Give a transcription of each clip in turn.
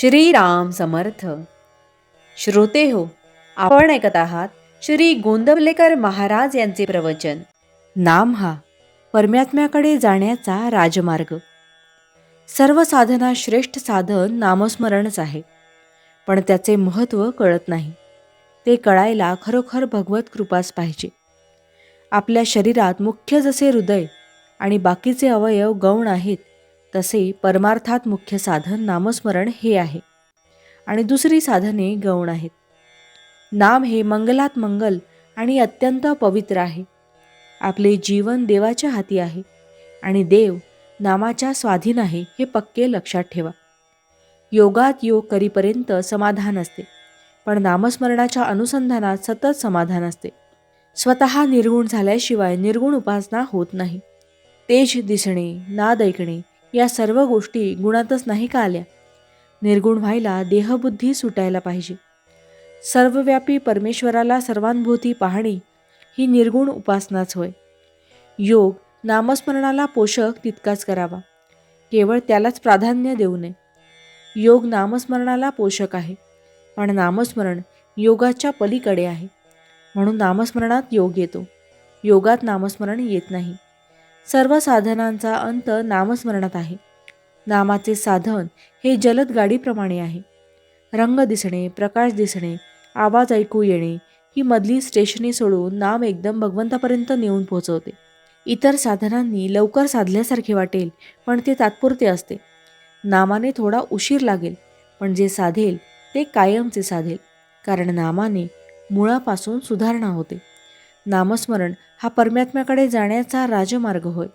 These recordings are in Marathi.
श्रीराम समर्थ. श्रोते हो आपण ऐकत आहात श्री गोंदवलेकर महाराज यांचे प्रवचन. नाम हा परमात्म्याकडे जाण्याचा राजमार्ग. सर्व साधना श्रेष्ठ साधन नामस्मरणच आहे पण त्याचे महत्त्व कळत नाही. ते कळायला खरोखर भगवत कृपाच पाहिजे. आपल्या शरीरात मुख्य जसे हृदय आणि बाकीचे अवयव गौण आहेत तसे परमार्थात मुख्य साधन नामस्मरण हे आहे. आणि दुसरी साधने गौण आहेत. नाम हे मंगलात मंगल आणि अत्यंत पवित्र आहे. आपले जीवन देवाच्या हाती आहे आणि देव नामाच्या स्वाधीन आहे हे पक्के लक्षात ठेवा. योगात योग करीपर्यंत समाधान असते पण नामस्मरणाच्या अनुसंधानात सतत समाधान असते. स्वतः निर्गुण झाल्याशिवाय निर्गुण उपासना होत नाही. तेज दिसणे नाद ऐकणे या सर्व गोष्टी गुणातच नाही का आल्या? निर्गुण व्हायला देहबुद्धी सुटायला पाहिजे. सर्वव्यापी परमेश्वराला सर्वांभूती पाहणे ही निर्गुण उपासनाच होय. योग नामस्मरणाला पोषक तितकाच करावा. केवळ त्यालाच प्राधान्य देऊ नये. योग नामस्मरणाला पोषक आहे. पण नामस्मरण योगाच्या पलीकडे आहे. म्हणून नामस्मरणात योग येतो. योगात नामस्मरण येत नाही. सर्व साधनांचा अंत नामस्मरणात आहे. नामाचे साधन हे जलद गाडीप्रमाणे आहे. रंग दिसणे प्रकाश दिसणे आवाज ऐकू येणे ही मधली स्टेशने सोडून नाम एकदम भगवंतापर्यंत नेऊन पोहोचवते. इतर साधनांनी लवकर साधल्यासारखे वाटेल पण ते तात्पुरते असते. नामाने थोडा उशीर लागेल पण जे साधेल ते कायमचे साधेल कारण नामाने मुळापासून सुधारणा होते. नामस्मरण हा परमात्म्याकडे जाण्याचा राजमार्ग होय.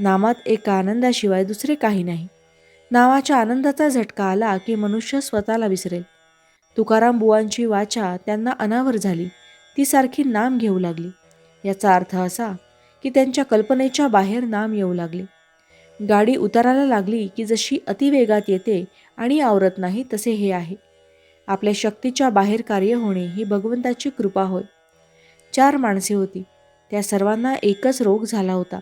नामात एका आनंदाशिवाय दुसरे काही नाही. नावाच्या आनंदाचा झटका आला की मनुष्य स्वतःला विसरेल. तुकाराम बुवांची वाचा त्यांना अनावर झाली. ती सारखी नाम घेऊ लागली. याचा अर्थ असा की त्यांच्या कल्पनेच्या बाहेर नाम येऊ लागले. गाडी उतारायला लागली की जशी अतिवेगात येते आणि आवरत नाही तसे हे आहे. आपल्या शक्तीच्या बाहेर कार्य होणे ही भगवंताची कृपा होय. चार माणसे होती. त्या सर्वांना एकच रोग झाला होता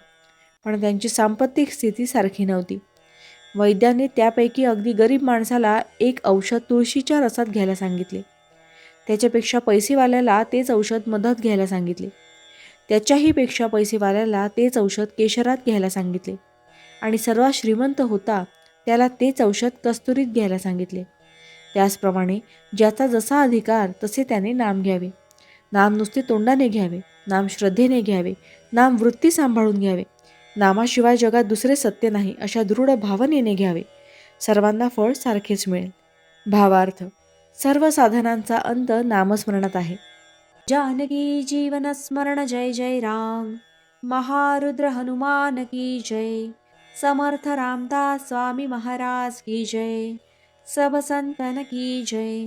पण त्यांची सांपत्तिक स्थिती सारखी नव्हती. वैद्याने त्यापैकी अगदी गरीब माणसाला एक औषध तुळशीच्या रसात घ्यायला सांगितले. त्याच्यापेक्षा पैसेवाल्याला तेच औषध मदत घ्यायला सांगितले. त्याच्याही पेक्षा पैसेवाल्याला तेच औषध केशरात घ्यायला सांगितले. आणि सर्वात श्रीमंत होता त्याला तेच औषध कस्तुरीत घ्यायला सांगितले. त्याचप्रमाणे ज्याचा जसा अधिकार तसे त्याने नाम घ्यावे. नाम नुसते तोंडाने घ्यावे नाम श्रद्धेने घ्यावे नाम वृत्ती सांभाळून घ्यावे. नामाशिवाय जगात दुसरे सत्य नाही अशा दृढ भावनेने घ्यावे. सर्वांना फळ सारखेच मिळेल. भावार्थ. सर्व साधनांचा अंत नामस्मरणात आहे. जानकी जीवन स्मरण जय जय राम. महारुद्र हनुमान की जय. समर्थ रामदास स्वामी महाराज की जय. सब संतन की जय.